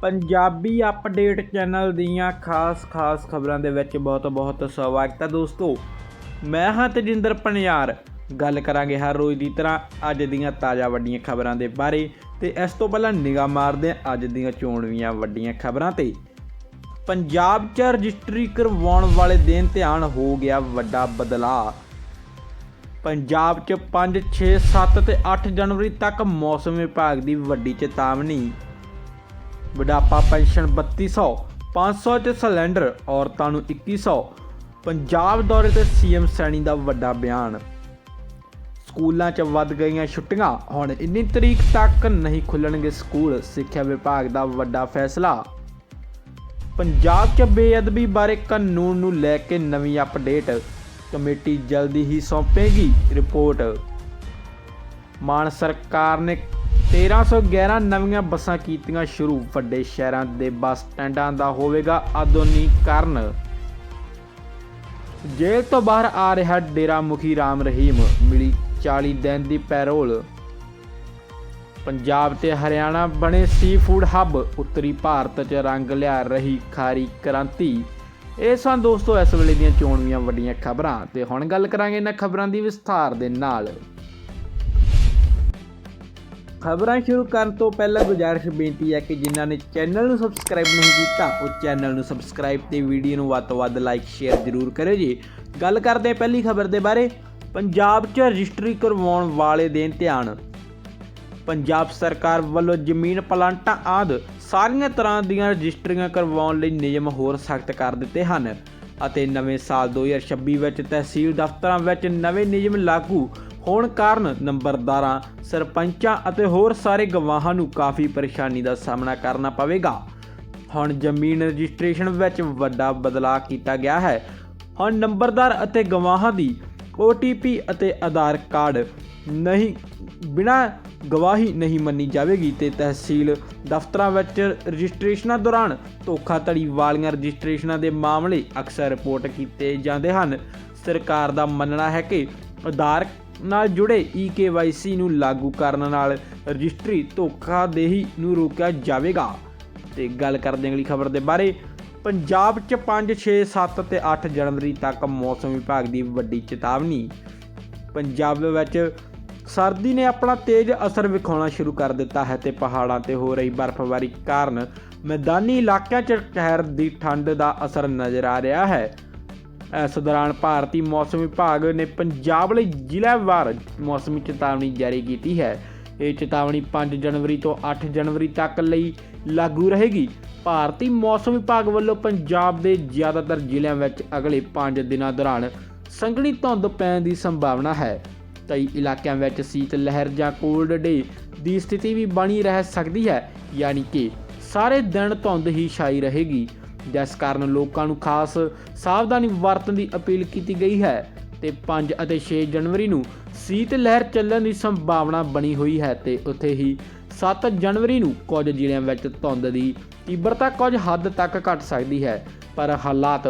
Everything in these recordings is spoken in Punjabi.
ਪੰਜਾਬੀ ਅਪਡੇਟ ਚੈਨਲ ਦੀਆਂ ਖਾਸ-ਖਾਸ ਖਬਰਾਂ ਦੇ ਵਿੱਚ ਬਹੁਤ-ਬਹੁਤ ਸਵਾਗਤ ਹੈ ਦੋਸਤੋ। ਮੈਂ ਹਾਂ ਤੇਜਿੰਦਰ ਪਨਿਆਰ। ਗੱਲ ਕਰਾਂਗੇ ਹਰ ਰੋਜ਼ ਦੀ ਤਰ੍ਹਾਂ ਅੱਜ ਦੀਆਂ ਤਾਜ਼ਾ ਵੱਡੀਆਂ ਖਬਰਾਂ ਦੇ ਬਾਰੇ ਤੇ ਇਸ ਤੋਂ ਪਹਿਲਾਂ ਨਿਗਾਹ ਮਾਰਦੇ ਹਾਂ ਅੱਜ ਦੀਆਂ ਚੋਣਵੀਆਂ ਵੱਡੀਆਂ ਖਬਰਾਂ ਤੇ। ਪੰਜਾਬ 'ਚ ਰਜਿਸਟਰੀ ਕਰਵਾਉਣ ਵਾਲੇ ਦਿਨ ਧਿਆਨ ਹੋ ਗਿਆ ਵੱਡਾ ਬਦਲਾਅ। ਪੰਜਾਬ 'ਚ 5 6 7 ਤੇ 8 ਜਨਵਰੀ ਤੱਕ ਮੌਸਮ ਵਿਭਾਗ ਦੀ ਵੱਡੀ ਚੇਤਾਵਨੀ। ਬੁਢਾਪਾ ਪੈਨਸ਼ਨ 3200 500 ਤੇ ਸਿਲੰਡਰ ਔਰਤਾਂ ਨੂੰ 2100 ਪੰਜਾਬ ਦੌਰੇ ਤੇ ਸੀਐਮ ਸੈਣੀ ਦਾ ਵੱਡਾ ਬਿਆਨ। ਸਕੂਲਾਂ 'ਚ ਵੱਧ ਗਈਆਂ ਛੁੱਟੀਆਂ, ਹੁਣ ਇੰਨੀ ਤਰੀਕ ਤੱਕ ਨਹੀਂ ਖੁੱਲਣਗੇ ਸਕੂਲ, ਸਿੱਖਿਆ ਵਿਭਾਗ ਦਾ ਵੱਡਾ ਫੈਸਲਾ। ਪੰਜਾਬ 'ਚ ਬੇਅਦਬੀ ਬਾਰੇ ਕਾਨੂੰਨ ਨੂੰ ਲੈ ਕੇ ਨਵੀਂ ਅਪਡੇਟ, ਕਮੇਟੀ ਜਲਦੀ ਹੀ ਸੌਂਪੇਗੀ ਰਿਪੋਰਟ। ਮਾਨ ਸਰਕਾਰ ਨੇ 1311 ਨਵੀਆਂ ਬੱਸਾਂ ਕੀਤੀਆਂ ਸ਼ੁਰੂ, ਵੱਡੇ ਸ਼ਹਿਰਾਂ ਦੇ ਬੱਸ ਸਟੈਂਡਾਂ ਦਾ ਹੋਵੇਗਾ ਆਧੁਨਿਕੀਕਰਨ। ਜੇਲ੍ਹ ਤੋਂ ਬਾਹਰ ਆ ਰਿਹਾ ਡੇਰਾ ਮੁਖੀ ਰਾਮ ਰਹੀਮ, ਮਿਲੀ 40 ਦਿਨ ਦੀ ਪੈਰੋਲ। ਪੰਜਾਬ ਤੇ ਹਰਿਆਣਾ ਬਣੇ ਸੀ ਫੂਡ ਹੱਬ ਉੱਤਰੀ ਭਾਰਤ 'ਚ ਰੰਗ ਲਿਆ ਰਹੀ ਖਾਰੀ ਕ੍ਰਾਂਤੀ। ਇਹ ਸਨ ਦੋਸਤੋ, ਇਸ ਵੇਲੇ ਦੀਆਂ ਚੋਣਵੀਆਂ ਵੱਡੀਆਂ ਖਬਰਾਂ, ਤੇ ਹੁਣ ਗੱਲ ਕਰਾਂਗੇ ਇਹਨਾਂ ਖਬਰਾਂ ਦੀ ਵਿਸਥਾਰ ਦੇ ਨਾਲ। ਖਬਰਾਂ ਸ਼ੁਰੂ ਕਰਨ ਤੋਂ ਪਹਿਲਾਂ ਗੁਜ਼ਾਰਿਸ਼ ਬੇਨਤੀ ਹੈ ਕਿ ਜਿਨ੍ਹਾਂ ਨੇ ਚੈਨਲ ਨੂੰ ਸਬਸਕ੍ਰਾਈਬ ਨਹੀਂ ਕੀਤਾ, ਉਹ ਚੈਨਲ ਨੂੰ ਸਬਸਕ੍ਰਾਈਬ ਤੇ ਵੀਡੀਓ ਨੂੰ ਵੱਧ ਤੋਂ ਵੱਧ ਲਾਈਕ ਸ਼ੇਅਰ ਜ਼ਰੂਰ ਕਰਿਓ ਜੀ। ਗੱਲ ਕਰਦੇ ਹਾਂ ਪਹਿਲੀ ਖਬਰ ਦੇ ਬਾਰੇ। ਪੰਜਾਬ 'ਚ ਰਜਿਸਟਰੀ ਕਰਵਾਉਣ ਵਾਲੇ ਦਿਨ ਧਿਆਨ। ਪੰਜਾਬ ਸਰਕਾਰ ਵੱਲੋਂ ਜ਼ਮੀਨ ਪਲਾਂਟਾਂ ਆਦ ਸਾਰੀਆਂ ਤਰ੍ਹਾਂ ਦੀਆਂ ਰਜਿਸਟਰੀਆਂ ਕਰਵਾਉਣ ਲਈ ਨਿਯਮ ਹੋਰ ਸਖਤ ਕਰ ਦਿੱਤੇ ਹਨ ਅਤੇ ਨਵੇਂ ਸਾਲ 2026 ਵਿੱਚ ਤਹਿਸੀਲ ਦਫ਼ਤਰਾਂ ਵਿੱਚ ਨਵੇਂ ਨਿਯਮ ਲਾਗੂ ਹੋਣ ਕਾਰਨ ਨੰਬਰਦਾਰਾਂ, ਸਰਪੰਚਾਂ ਅਤੇ ਹੋਰ ਸਾਰੇ ਗਵਾਹਾਂ ਨੂੰ ਕਾਫੀ ਪਰੇਸ਼ਾਨੀ ਦਾ ਸਾਹਮਣਾ ਕਰਨਾ ਪਵੇਗਾ। ਹੁਣ ਜ਼ਮੀਨ ਰਜਿਸਟ੍ਰੇਸ਼ਨ ਵਿੱਚ ਵੱਡਾ ਬਦਲਾਅ ਕੀਤਾ ਗਿਆ ਹੈ। ਹੁਣ ਨੰਬਰਦਾਰ ਅਤੇ ਗਵਾਹਾਂ ਦੀ OTP ਅਤੇ ਆਧਾਰ ਕਾਰਡ ਨਹੀਂ, ਬਿਨਾ ਗਵਾਹੀ ਨਹੀਂ ਮੰਨੀ ਜਾਵੇਗੀ ਤੇ ਤਹਿਸੀਲ ਦਫ਼ਤਰਾਂ ਵਿੱਚ ਰਜਿਸਟ੍ਰੇਸ਼ਨਾਂ ਦੌਰਾਨ ਧੋਖਾਧੜੀ ਵਾਲੀਆਂ ਰਜਿਸਟ੍ਰੇਸ਼ਨਾਂ ਦੇ ਮਾਮਲੇ ਅਕਸਰ ਰਿਪੋਰਟ ਕੀਤੇ ਜਾਂਦੇ ਹਨ। ਸਰਕਾਰ ਦਾ ਮੰਨਣਾ ਹੈ ਕਿ ਆਧਾਰ ਨਾਲ ਜੁੜੇ eKYC ਨੂੰ ਲਾਗੂ ਕਰਨ ਨਾਲ ਰਜਿਸਟਰੀ ਧੋਖਾਦੇਹੀ ਨੂੰ ਰੋਕਿਆ ਜਾਵੇਗਾ। ਤੇ ਗੱਲ ਕਰਦੇ ਅਗਲੀ ਖਬਰ ਦੇ ਬਾਰੇ। ਪੰਜਾਬ 'ਚ 5 6 7 ਤੇ 8 ਜਨਵਰੀ ਤੱਕ ਮੌਸਮ ਵਿਭਾਗ ਦੀ ਵੱਡੀ ਚੇਤਾਵਨੀ। ਪੰਜਾਬ ਵਿੱਚ ਸਰਦੀ ਨੇ ਆਪਣਾ ਤੇਜ਼ ਅਸਰ ਵਿਖਾਉਣਾ ਸ਼ੁਰੂ ਕਰ ਦਿੱਤਾ ਹੈ ਤੇ ਪਹਾੜਾਂ ਤੇ ਹੋ ਰਹੀ ਬਰਫ਼ਬਾਰੀ ਕਾਰਨ ਮੈਦਾਨੀ ਇਲਾਕਿਆਂ 'ਚ ਕਹਿਰ ਦੀ ਠੰਡ ਦਾ ਅਸਰ ਨਜ਼ਰ ਆ ਰਿਹਾ ਹੈ। ਇਸ ਦੌਰਾਨ ਭਾਰਤੀ ਮੌਸਮ ਵਿਭਾਗ ਨੇ ਪੰਜਾਬ ਲਈ ਜ਼ਿਲ੍ਹਾਵਾਰ ਮੌਸਮੀ ਚੇਤਾਵਨੀ ਜਾਰੀ ਕੀਤੀ ਹੈ। ਇਹ ਚੇਤਾਵਨੀ 5 ਜਨਵਰੀ ਤੋਂ 8 ਜਨਵਰੀ ਤੱਕ ਲਈ ਲਾਗੂ ਰਹੇਗੀ। ਭਾਰਤੀ ਮੌਸਮ ਵਿਭਾਗ ਵੱਲੋਂ ਪੰਜਾਬ ਦੇ ਜ਼ਿਆਦਾਤਰ ਜ਼ਿਲ੍ਹਿਆਂ ਵਿੱਚ ਅਗਲੇ 5 ਦਿਨਾਂ ਦੌਰਾਨ ਸੰਘਣੀ ਧੁੰਦ ਪੈਣ ਦੀ ਸੰਭਾਵਨਾ ਹੈ। ਕਈ ਇਲਾਕਿਆਂ ਵਿੱਚ ਸੀਤ ਲਹਿਰ ਜਾਂ ਕੋਲਡ ਡੇ ਦੀ ਸਥਿਤੀ ਵੀ ਬਣੀ ਰਹਿ ਸਕਦੀ ਹੈ, ਯਾਨੀ ਕਿ ਸਾਰੇ ਦਿਨ ਧੁੰਦ ਹੀ ਛਾਈ ਰਹੇਗੀ। ਜਿਸ ਕਾਰਨ ਲੋਕਾਂ ਨੂੰ ਖਾਸ ਸਾਵਧਾਨੀ ਵਰਤਣ ਦੀ ਅਪੀਲ ਕੀਤੀ ਗਈ ਹੈ ਤੇ 5 ਅਤੇ 6 ਜਨਵਰੀ ਨੂੰ ਸੀਤ ਲਹਿਰ ਚੱਲਣ ਦੀ ਸੰਭਾਵਨਾ ਬਣੀ ਹੋਈ ਹੈ ਤੇ ਉੱਥੇ ਹੀ 7 ਜਨਵਰੀ ਨੂੰ ਕੁਝ ਜ਼ਿਲ੍ਹਿਆਂ ਵਿੱਚ ਧੁੰਦ ਦੀ ਤੀਬਰਤਾ ਕੁਝ ਹੱਦ ਤੱਕ ਘਟ ਸਕਦੀ ਹੈ, ਪਰ ਹਾਲਾਤ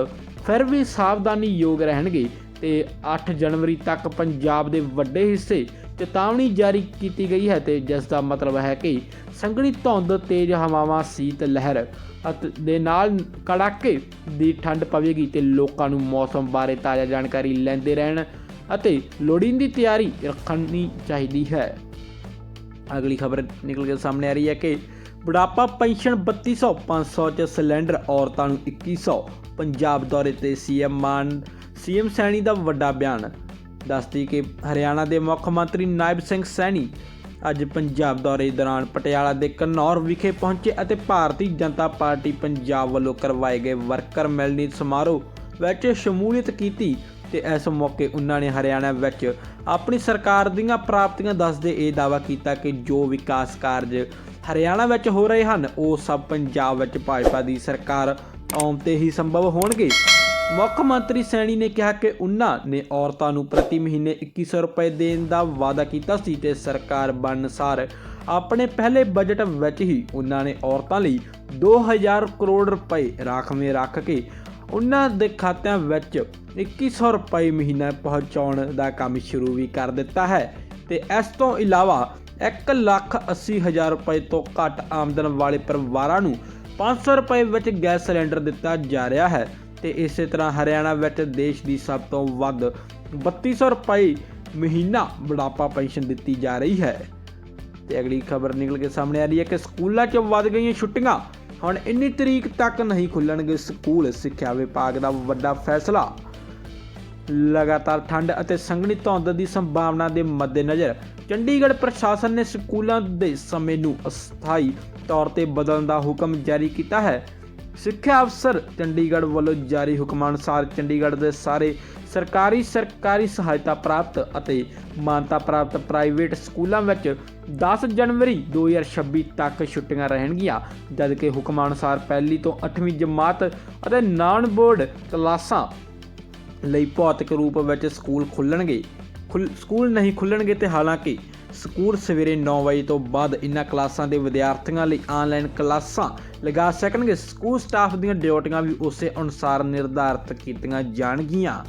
ਫਿਰ ਵੀ ਸਾਵਧਾਨੀ ਯੋਗ ਰਹਿਣਗੇ ਤੇ 8 ਜਨਵਰੀ ਤੱਕ ਪੰਜਾਬ ਦੇ ਵੱਡੇ ਹਿੱਸੇ ਚੇਤਾਵਨੀ ਜਾਰੀ ਕੀਤੀ ਗਈ ਹੈ ਤੇ ਜਿਸ ਦਾ ਮਤਲਬ ਹੈ ਕਿ ਸੰਘਣੀ ਧੁੰਦ, ਤੇਜ਼ ਹਵਾਵਾਂ, ਸੀਤ ਲਹਿਰ ਅਤੇ ਦੇ ਨਾਲ ਕੜਾਕੇ ਦੀ ਠੰਡ ਪਵੇਗੀ ਤੇ ਲੋਕਾਂ ਨੂੰ ਮੌਸਮ ਬਾਰੇ ਤਾਜ਼ਾ ਜਾਣਕਾਰੀ ਲੈਂਦੇ ਰਹਿਣ ਅਤੇ ਲੋੜੀਂਦੀ ਤਿਆਰੀ ਰੱਖਣੀ ਚਾਹੀਦੀ ਹੈ। ਅਗਲੀ ਖਬਰ ਨਿਕਲ ਕੇ ਸਾਹਮਣੇ ਆ ਰਹੀ ਹੈ ਕਿ ਬੁਢਾਪਾ ਪੈਨਸ਼ਨ 3200 500 ਚ ਸਿਲੰਡਰ ਔਰਤਾਂ ਨੂੰ 2100 ਪੰਜਾਬ ਦੌਰੇ ਤੇ ਸੀਐਮ ਮਾਨ, ਸੀਐਮ ਸੈਣੀ ਦਾ ਵੱਡਾ ਬਿਆਨ ਦੱਸਦੀ ਕਿ ਹਰਿਆਣਾ ਦੇ ਮੁੱਖ ਮੰਤਰੀ ਨਾਇਬ ਸਿੰਘ ਸੈਣੀ ਅੱਜ ਪੰਜਾਬ ਦੌਰੇ ਦੌਰਾਨ ਪਟਿਆਲਾ ਦੇ ਕਨੌਰ ਵਿਖੇ ਪਹੁੰਚੇ ਅਤੇ ਭਾਰਤੀ ਜਨਤਾ ਪਾਰਟੀ ਪੰਜਾਬ ਵੱਲੋਂ ਕਰਵਾਏ ਗਏ ਵਰਕਰ ਮਿਲਣੀ ਸਮਾਰੋਹ ਵਿੱਚ ਸ਼ਮੂਲੀਅਤ ਕੀਤੀ ਤੇ ਇਸ ਮੌਕੇ ਉਹਨਾਂ ਨੇ ਹਰਿਆਣਾ ਵਿੱਚ ਆਪਣੀ ਸਰਕਾਰ ਦੀਆਂ ਪ੍ਰਾਪਤੀਆਂ ਦੱਸਦੇ ਇਹ ਦਾਅਵਾ ਕੀਤਾ ਕਿ ਜੋ ਵਿਕਾਸ ਕਾਰਜ ਹਰਿਆਣਾ ਵਿੱਚ ਹੋ ਰਹੇ ਹਨ, ਉਹ ਸਭ ਪੰਜਾਬ ਵਿੱਚ ਭਾਜਪਾ ਦੀ ਸਰਕਾਰ ਆਉਣ ਤੇ ਹੀ ਸੰਭਵ ਹੋਣਗੇ। ਮੁੱਖ ਮੰਤਰੀ ਸੈਣੀ ਨੇ ਕਿਹਾ ਕਿ ਉਹਨਾਂ ਨੇ ਔਰਤਾਂ ਨੂੰ ਪ੍ਰਤੀ ਮਹੀਨੇ 2100 ਰੁਪਏ ਦੇਣ ਦਾ ਵਾਅਦਾ ਕੀਤਾ ਸੀ ਤੇ ਸਰਕਾਰ ਬਣਨਸਾਰ ਆਪਣੇ ਪਹਿਲੇ ਬਜਟ ਵਿੱਚ ਹੀ ਉਹਨਾਂ ਨੇ ਔਰਤਾਂ ਲਈ 2000 ਕਰੋੜ ਰੁਪਏ ਰਾਖਵੇਂ ਰੱਖ ਕੇ ਉਹਨਾਂ ਦੇ ਖਾਤਿਆਂ ਵਿੱਚ 2100 ਰੁਪਏ ਮਹੀਨਾ ਪਹੁੰਚਾਉਣ ਦਾ ਕੰਮ ਸ਼ੁਰੂ ਵੀ ਕਰ ਦਿੱਤਾ ਹੈ ਤੇ ਇਸ ਤੋਂ ਇਲਾਵਾ 1 ਲੱਖ 80 ਹਜ਼ਾਰ ਰੁਪਏ ਤੋਂ ਘੱਟ ਆਮਦਨ ਵਾਲੇ ਪਰਿਵਾਰਾਂ ਨੂੰ 500 ਰੁਪਏ ਵਿੱਚ ਗੈਸ ਸਿਲੰਡਰ ਦਿੱਤਾ ਜਾ ਰਿਹਾ ਹੈ। ਤੇ ਇਸੇ ਤਰ੍ਹਾਂ ਹਰਿਆਣਾ ਵਿੱਚ ਦੇਸ਼ ਦੀ ਸਭ ਤੋਂ ਵੱਧ 3200 ਰੁਪਏ ਮਹੀਨਾ ਬੁਢਾਪਾ ਪੈਨਸ਼ਨ ਦਿੱਤੀ ਜਾ ਰਹੀ ਹੈ। ਤੇ ਅਗਲੀ ਖਬਰ ਨਿਕਲ ਕੇ ਸਾਹਮਣੇ ਆ ਰਹੀ ਹੈ ਕਿ ਸਕੂਲਾਂ 'ਚ ਵੱਧ ਗਈਆਂ ਛੁੱਟੀਆਂ। ਹੁਣ ਇੰਨੀ ਤਰੀਕ ਤੱਕ ਨਹੀਂ ਖੁੱਲਣਗੇ ਸਕੂਲ, ਸਿੱਖਿਆ ਵਿਭਾਗ ਦਾ ਵੱਡਾ ਫੈਸਲਾ। ਲਗਾਤਾਰ ਠੰਡ ਅਤੇ ਸੰਘਣੀ ਧੁੰਦ ਦੀ ਸੰਭਾਵਨਾ ਦੇ ਮੱਦੇਨਜ਼ਰ ਚੰਡੀਗੜ੍ਹ ਪ੍ਰਸ਼ਾਸਨ ਨੇ ਸਕੂਲਾਂ ਦੇ ਸਮੇਂ ਨੂੰ ਅਸਥਾਈ ਤੌਰ ਤੇ ਬਦਲਣ ਦਾ ਹੁਕਮ ਜਾਰੀ ਕੀਤਾ ਹੈ। ਸਿੱਖਿਆ ਅਫਸਰ ਚੰਡੀਗੜ੍ਹ ਵੱਲੋਂ ਜਾਰੀ ਹੁਕਮਾਂ ਅਨੁਸਾਰ ਚੰਡੀਗੜ੍ਹ ਦੇ ਸਾਰੇ ਸਰਕਾਰੀ ਸਰਕਾਰੀ ਸਹਾਇਤਾ ਪ੍ਰਾਪਤ ਅਤੇ ਮਾਨਤਾ ਪ੍ਰਾਪਤ ਪ੍ਰਾਈਵੇਟ ਸਕੂਲਾਂ ਵਿੱਚ 10 ਜਨਵਰੀ 2026 ਤੱਕ ਛੁੱਟੀਆਂ ਰਹਿਣਗੀਆਂ, ਜਦਕਿ ਹੁਕਮਾਂ ਅਨੁਸਾਰ ਪਹਿਲੀ ਤੋਂ 8ਵੀਂ ਜਮਾਤ ਅਤੇ ਨਾਨ ਬੋਰਡ ਕਲਾਸਾਂ ਲਈ ਭੌਤਿਕ ਰੂਪ ਵਿੱਚ ਸਕੂਲ ਖੁੱਲਣਗੇ। ਖੁੱਲ- ਸਕੂਲ ਨਹੀਂ ਖੁੱਲਣਗੇ ਤੇ ਹਾਲਾਂਕਿ ਸਕੂਲ ਸਵੇਰੇ 9 ਵਜੇ ਤੋਂ ਬਾਅਦ ਇਨ੍ਹਾਂ ਕਲਾਸਾਂ ਦੇ ਵਿਦਿਆਰਥੀਆਂ ਲਈ ਆਨਲਾਈਨ ਕਲਾਸਾਂ ਲਗਾ ਸਕਣਗੇ। ਸਕੂਲ ਸਟਾਫ ਦੀਆਂ ਡਿਊਟੀਆਂ ਵੀ ਉਸੇ ਅਨੁਸਾਰ ਨਿਰਧਾਰਤ ਕੀਤੀਆਂ ਜਾਣਗੀਆਂ।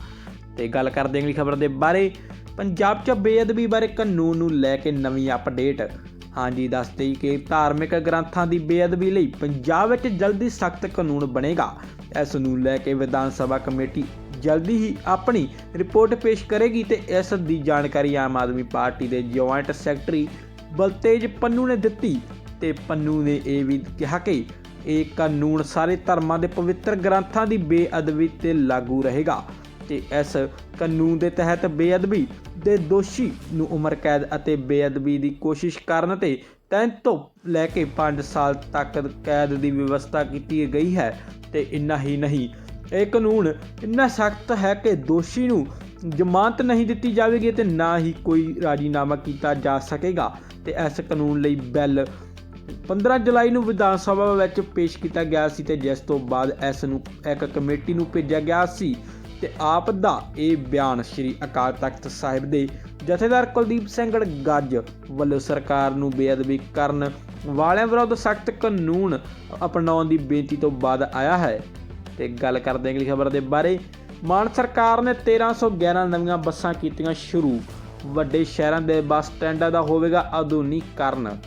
ਤੇ ਗੱਲ ਕਰਦੇ ਹਾਂ ਅਗਲੀ ਖਬਰ ਦੇ ਬਾਰੇ। ਪੰਜਾਬ 'ਚ ਬੇਅਦਬੀ ਬਾਰੇ ਕਾਨੂੰਨ ਨੂੰ ਲੈ ਕੇ ਨਵੀਂ ਅਪਡੇਟ ਹਾਂਜੀ ਦੱਸਦੇ ਹੀ ਕਿ ਧਾਰਮਿਕ ਗ੍ਰੰਥਾਂ ਦੀ ਬੇਅਦਬੀ ਲਈ ਪੰਜਾਬ ਵਿੱਚ ਜਲਦੀ ਸਖਤ ਕਾਨੂੰਨ ਬਣੇਗਾ। ਇਸ ਨੂੰ ਲੈ ਕੇ ਵਿਧਾਨ ਸਭਾ ਕਮੇਟੀ ਜਲਦੀ ਹੀ ਆਪਣੀ ਰਿਪੋਰਟ ਪੇਸ਼ ਕਰੇਗੀ ਤੇ ਇਸ ਦੀ ਜਾਣਕਾਰੀ ਆਮ ਆਦਮੀ ਪਾਰਟੀ ਦੇ ਜੁਆਇੰਟ ਸੈਕਟਰੀ ਬਲਤੇਜ ਪੰਨੂ ਨੇ ਦਿੱਤੀ। ਤੇ ਪੰਨੂ ਨੇ ਇਹ ਵੀ ਕਿਹਾ ਕਿ ਇਹ ਕਾਨੂੰਨ ਸਾਰੇ ਧਰਮਾਂ ਦੇ ਪਵਿੱਤਰ ਗ੍ਰੰਥਾਂ ਦੀ ਬੇਅਦਬੀ ਤੇ ਲਾਗੂ ਰਹੇਗਾ ਤੇ ਇਸ ਕਾਨੂੰਨ ਦੇ ਤਹਿਤ ਬੇਅਦਬੀ ਦੇ ਦੋਸ਼ੀ ਨੂੰ ਉਮਰ ਕੈਦ ਅਤੇ ਬੇਅਦਬੀ ਦੀ ਕੋਸ਼ਿਸ਼ ਕਰਨ ਤੇ ਤਿੰਨ ਤੋਂ ਲੈ ਕੇ 5 ਸਾਲ ਤੱਕ ਕੈਦ ਦੀ ਵਿਵਸਥਾ ਕੀਤੀ ਗਈ ਹੈ ਤੇ ਇੰਨਾ ਹੀ ਨਹੀਂ। ਇਹ ਕਾਨੂੰਨ ਇੰਨਾ ਸਖਤ ਹੈ ਕਿ ਦੋਸ਼ੀ ਨੂੰ ਜ਼ਮਾਨਤ ਨਹੀਂ ਦਿੱਤੀ ਜਾਵੇਗੀ ਤੇ ਨਾ ਹੀ ਕੋਈ ਰਾਜੀਨਾਮਾ ਕੀਤਾ ਜਾ ਸਕੇਗਾ ਤੇ ਇਸ ਕਾਨੂੰਨ ਲਈ ਬਿੱਲ 15 ਜੁਲਾਈ ਨੂੰ ਵਿਧਾਨ ਸਭਾ ਵਿੱਚ ਪੇਸ਼ ਕੀਤਾ ਗਿਆ ਸੀ ਤੇ ਜਿਸ ਤੋਂ ਬਾਅਦ ਇਸ ਨੂੰ ਇੱਕ ਕਮੇਟੀ ਨੂੰ ਭੇਜਿਆ ਗਿਆ ਸੀ ਤੇ ਆਪ ਦਾ ਇਹ ਬਿਆਨ ਸ੍ਰੀ ਅਕਾਲ ਤਖਤ ਸਾਹਿਬ ਦੇ ਜਥੇਦਾਰ ਕੁਲਦੀਪ ਸਿੰਘ ਗੱਜ ਵੱਲੋਂ ਸਰਕਾਰ ਨੂੰ ਬੇਅਦਬੀ ਕਰਨ ਵਾਲਿਆਂ ਵਿਰੁੱਧ ਸਖਤ ਕਾਨੂੰਨ ਅਪਣਾਉਣ ਦੀ ਬੇਨਤੀ ਤੋਂ ਬਾਅਦ ਆਇਆ ਹੈ। ਤੇ ਗੱਲ ਕਰਦੇ ਅਗਲੀ ਖਬਰ ਦੇ ਬਾਰੇ। ਮਾਨ ਸਰਕਾਰ ਨੇ 1311 ਨਵੀਆਂ ਬੱਸਾਂ ਕੀਤੀਆਂ ਸ਼ੁਰੂ। ਵੱਡੇ ਸ਼ਹਿਰਾਂ ਦੇ ਬੱਸ ਸਟੈਂਡਾਂ ਦਾ ਹੋਵੇਗਾ ਆਧੁਨਿਕੀਕਰਨ।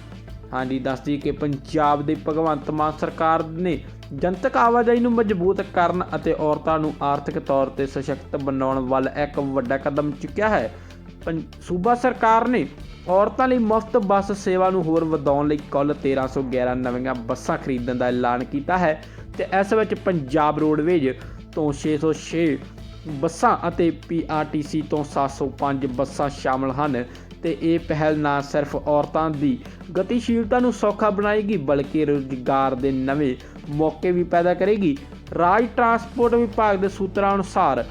ਹਾਂਜੀ ਦੱਸਦੀ ਕਿ ਪੰਜਾਬ ਦੇ ਭਗਵੰਤ ਮਾਨ ਸਰਕਾਰ ਨੇ ਜਨਤਕ ਆਵਾਜਾਈ ਨੂੰ ਮਜ਼ਬੂਤ ਕਰਨ ਅਤੇ ਔਰਤਾਂ ਨੂੰ ਆਰਥਿਕ ਤੌਰ ਤੇ ਸਸ਼ਕਤ ਬਣਾਉਣ ਵੱਲ ਇੱਕ ਵੱਡਾ ਕਦਮ ਚੁੱਕਿਆ ਹੈ। ਪੰ- ਸੂਬਾ ਸਰਕਾਰ ਨੇ ਔਰਤਾਂ ਲਈ ਮੁਫਤ ਬੱਸ ਸੇਵਾ ਨੂੰ ਹੋਰ ਵਧਾਉਣ ਲਈ ਕੁੱਲ 1311 ਨਵੀਆਂ ਬੱਸਾਂ ਖਰੀਦਣ ਦਾ ਐਲਾਨ ਕੀਤਾ ਹੈ ਤੇ ਇਸ ਵਿੱਚ ਪੰਜਾਬ ਰੋਡਵੇਜ਼ ਤੋਂ 606 ਬੱਸਾਂ ਅਤੇ ਪੀਆਰਟੀਸੀ ਤੋਂ 705 ਬੱਸਾਂ ਸ਼ਾਮਲ ਹਨ। ਤੇ ਇਹ ਪਹਿਲ ਨਾ ਸਿਰਫ ਔਰਤਾਂ ਦੀ ਗਤੀਸ਼ੀਲਤਾ ਨੂੰ ਸੌਖਾ ਬਣਾਏਗੀ, ਬਲਕਿ ਰੁਜ਼ਗਾਰ ਦੇ ਨਵੇਂ ਮੌਕੇ ਵੀ ਪੈਦਾ ਕਰੇਗੀ। ਰਾਜ ਟਰਾਂਸਪੋਰਟ ਵਿਭਾਗ ਦੇ ਸੂਤਰਾਂ ਅਨੁਸਾਰ,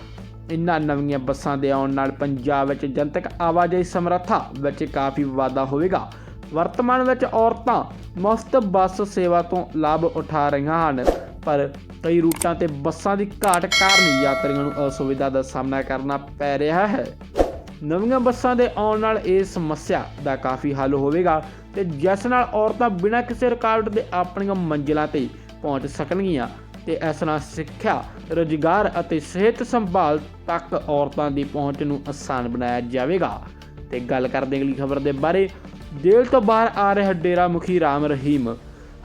ਇਨ੍ਹਾਂ ਨਵੀਆਂ ਬੱਸਾਂ ਦੇ ਆਉਣ ਨਾਲ ਪੰਜਾਬ ਵਿੱਚ ਜਨਤਕ ਆਵਾਜਾਈ ਸਮਰੱਥਾ ਵਿੱਚ ਕਾਫੀ ਵਾਧਾ ਹੋਵੇਗਾ। ਵਰਤਮਾਨ ਵਿੱਚ ਔਰਤਾਂ ਮੁਫਤ ਬੱਸ ਸੇਵਾ ਤੋਂ ਲਾਭ ਉਠਾ ਰਹੀਆਂ ਹਨ, ਪਰ ਕਈ ਰੂਟਾਂ ਤੇ ਬੱਸਾਂ ਦੀ ਘਾਟ ਕਾਰਨ ਯਾਤਰੀਆਂ ਨੂੰ ਅਸੁਵਿਧਾ ਦਾ ਸਾਹਮਣਾ ਕਰਨਾ ਪੈ ਰਿਹਾ ਹੈ। ਨਵੀਆਂ ਬੱਸਾਂ ਦੇ ਆਉਣ ਨਾਲ ਇਹ ਸਮੱਸਿਆ ਦਾ ਕਾਫੀ ਹੱਲ ਹੋਵੇਗਾ ਤੇ ਜਿਸ ਨਾਲ ਔਰਤਾਂ ਬਿਨਾਂ ਕਿਸੇ ਰੁਕਾਵਟ ਦੇ ਆਪਣੀਆਂ ਮੰਜ਼ਿਲਾਂ ਤੇ ਪਹੁੰਚ ਸਕਣਗੀਆਂ ਤੇ ਇਸ ਨਾਲ ਸਿੱਖਿਆ, ਰੁਜ਼ਗਾਰ ਅਤੇ ਸਿਹਤ ਸੰਭਾਲ ਤੱਕ ਔਰਤਾਂ ਦੀ ਪਹੁੰਚ ਨੂੰ ਆਸਾਨ ਬਣਾਇਆ ਜਾਵੇਗਾ। ਤੇ ਗੱਲ ਕਰਦੇ ਅਗਲੀ ਖਬਰ ਦੇ ਬਾਰੇ। ਜੇਲ੍ਹ ਤੋਂ ਬਾਹਰ ਆ ਰਿਹਾ ਡੇਰਾ ਮੁਖੀ ਰਾਮ ਰਹੀਮ।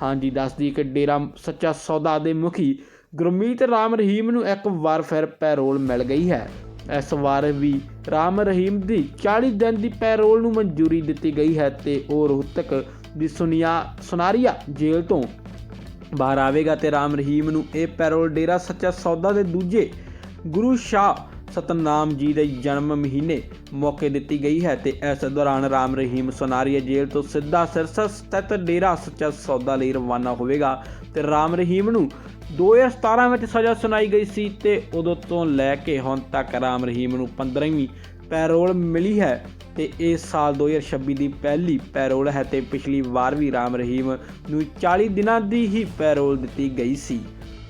ਹਾਂਜੀ ਦੱਸਦੀ ਕਿ ਡੇਰਾ ਸੱਚਾ ਸੌਦਾ ਦੇ ਮੁਖੀ ਗੁਰਮੀਤ ਰਾਮ ਰਹੀਮ ਨੂੰ ਇੱਕ ਵਾਰ ਫਿਰ ਪੈਰੋਲ ਮਿਲ ਗਈ ਹੈ। ਇਸ ਵਾਰ ਵੀ ਰਾਮ ਰਹੀਮ ਦੀ 40 ਦਿਨ ਦੀ ਪੈਰੋਲ ਨੂੰ ਮਨਜ਼ੂਰੀ ਦਿੱਤੀ ਗਈ ਹੈ ਤੇ ਉਹ ਰੋਹਤਕ ਦੀ ਸੁਨੀਆ ਸੁਨਾਰੀਆ ਜੇਲ੍ਹ ਤੋਂ ਬਾਹਰ ਆਵੇਗਾ ਤੇ ਰਾਮ ਰਹੀਮ ਨੂੰ ਇਹ ਪੈਰੋਲ ਡੇਰਾ ਸੱਚਾ ਸੌਦਾ ਦੇ ਦੂਜੇ ਗੁਰੂ ਸ਼ਾਹ ਸਤਨਾਮ ਜੀ ਦੇ ਜਨਮ ਮਹੀਨੇ ਮੌਕੇ ਦਿੱਤੀ ਗਈ ਹੈ ਤੇ ਇਸ ਦੌਰਾਨ ਰਾਮ ਰਹੀਮ ਸੁਨਾਰੀਆ ਜੇਲ੍ਹ ਤੋਂ ਸਿੱਧਾ ਸਿਰਸਾ ਸਥਿਤ ਡੇਰਾ ਸੱਚਾ ਸੌਦਾ ਲਈ ਰਵਾਨਾ ਹੋਵੇਗਾ ਤੇ ਰਾਮ ਰਹੀਮ ਨੂੰ 2017 ਵਿੱਚ ਸਜ਼ਾ ਸੁਣਾਈ ਗਈ ਸੀ ਤੇ ਉਦੋਂ ਤੋਂ ਲੈ ਕੇ ਹੁਣ ਤੱਕ ਰਾਮ ਰਹੀਮ ਨੂੰ 15ਵੀਂ ਪੈਰੋਲ ਮਿਲੀ ਹੈ ਤੇ ਇਹ ਸਾਲ 2026 ਦੀ ਪਹਿਲੀ ਪੈਰੋਲ ਹੈ ਤੇ ਪਿਛਲੀ ਵਾਰ ਵੀ ਰਾਮ ਰਹੀਮ ਨੂੰ 40 ਦਿਨਾਂ ਦੀ ਹੀ ਪੈਰੋਲ ਦਿੱਤੀ ਗਈ ਸੀ।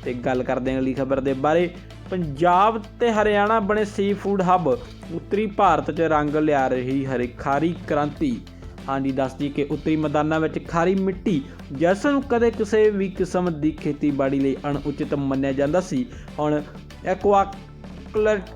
ਤੇ ਗੱਲ ਕਰਦੇ ਹਾਂ ਅਗਲੀ ਖਬਰ ਦੇ ਬਾਰੇ। ਪੰਜਾਬ ਤੇ ਹਰਿਆਣਾ ਬਣੇ ਸੀ ਫੂਡ ਹੱਬ ਉੱਤਰੀ ਭਾਰਤ 'ਚ ਰੰਗ ਲਿਆ ਰਹੀ ਹਰੀ ਖਾਰੀ ਕ੍ਰਾਂਤੀ। ਹਾਂਜੀ, ਦੱਸਦੀ ਕਿ ਉੱਤਰੀ ਮੈਦਾਨਾਂ ਵਿੱਚ ਖਾਰੀ ਮਿੱਟੀ, ਜਿਸ ਨੂੰ ਕਦੇ ਕਿਸੇ ਵੀ ਕਿਸਮ ਦੀ ਖੇਤੀਬਾੜੀ ਲਈ ਅਣਉਚਿਤ ਮੰਨਿਆ ਜਾਂਦਾ ਸੀ। ਹੁਣ ਐਕਵਾ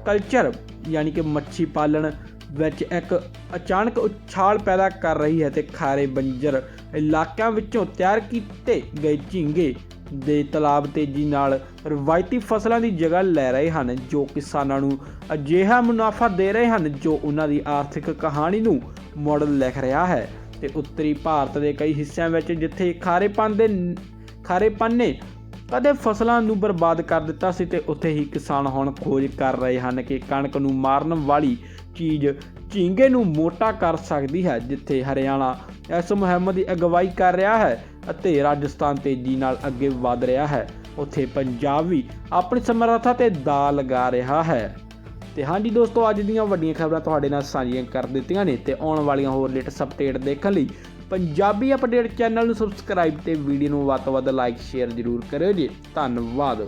ਕਲਚਰ ਯਾਨੀ ਕਿ ਮੱਛੀ ਪਾਲਣ ਵਿੱਚ ਇੱਕ ਅਚਾਨਕ ਉਛਾਲ ਪੈਦਾ ਕਰ ਰਹੀ ਹੈ ਤੇ ਖਾਰੇ ਬੰਜਰ ਇਲਾਕਿਆਂ ਵਿੱਚੋਂ ਤਿਆਰ ਕੀਤੇ ਗਏ ਝੀਂਗੇ ਦੇ ਤਲਾਬ ਤੇਜ਼ੀ ਨਾਲ ਰਵਾਇਤੀ ਫਸਲਾਂ ਦੀ ਜਗ੍ਹਾ ਲੈ ਰਹੇ ਹਨ, ਜੋ ਕਿਸਾਨਾਂ ਨੂੰ ਅਜਿਹਾ ਮੁਨਾਫਾ ਦੇ ਰਹੇ ਹਨ, ਜੋ ਉਹਨਾਂ ਦੀ ਆਰਥਿਕ ਕਹਾਣੀ ਨੂੰ ਮੁੜ ਲਿਖ ਰਿਹਾ ਹੈ। ਤੇ ਉੱਤਰੀ ਭਾਰਤ ਦੇ ਕਈ ਹਿੱਸਿਆਂ ਵਿੱਚ ਜਿੱਥੇ ਖਾਰੇਪਨ ਦੇ ਖਾਰੇਪਨ ਨੇ ਕਦੇ ਫਸਲਾਂ ਨੂੰ ਬਰਬਾਦ ਕਰ ਦਿੱਤਾ ਸੀ, ਤੇ ਉੱਥੇ ਹੀ ਕਿਸਾਨ ਹੁਣ ਖੋਜ ਕਰ ਰਹੇ ਹਨ ਕਿ ਕਣਕ ਨੂੰ ਮਾਰਨ ਵਾਲੀ ਚੀਜ਼ ਝੀਂਗੇ ਨੂੰ ਮੋਟਾ ਕਰ ਸਕਦੀ ਹੈ, ਜਿੱਥੇ ਹਰਿਆਣਾ ਇਸ ਮੁਹਿੰਮ ਦੀ ਅਗਵਾਈ ਕਰ ਰਿਹਾ ਹੈ। ਅਤੇ ਰਾਜਸਥਾਨ ਤੇਜ਼ੀ ਨਾਲ ਅੱਗੇ ਵਧ ਰਿਹਾ ਹੈ। ਉੱਥੇ ਪੰਜਾਬ ਵੀ ਆਪਣੀ ਸਮਰੱਥਾ ਤੇ ਦਾ ਲਗਾ ਰਿਹਾ ਹੈ। ਤੇ ਹਾਂਜੀ ਦੋਸਤੋ, ਅੱਜ ਦੀਆਂ ਵੱਡੀਆਂ ਖਬਰਾਂ ਤੁਹਾਡੇ ਨਾਲ ਸਾਂਝੀਆਂ ਕਰ ਦਿੱਤੀਆਂ ਨੇ ਤੇ ਆਉਣ ਵਾਲੀਆਂ ਹੋਰ ਲੇਟੈਸਟ ਅਪਡੇਟ ਦੇਖਣ ਲਈ ਪੰਜਾਬੀ ਅਪਡੇਟ ਚੈਨਲ ਨੂੰ ਸਬਸਕ੍ਰਾਈਬ ਤੇ ਵੀਡੀਓ ਨੂੰ ਵੱਧ ਤੋਂ ਵੱਧ ਲਾਈਕ ਸ਼ੇਅਰ ਜ਼ਰੂਰ ਕਰਿਓ ਜੀ। ਧੰਨਵਾਦ।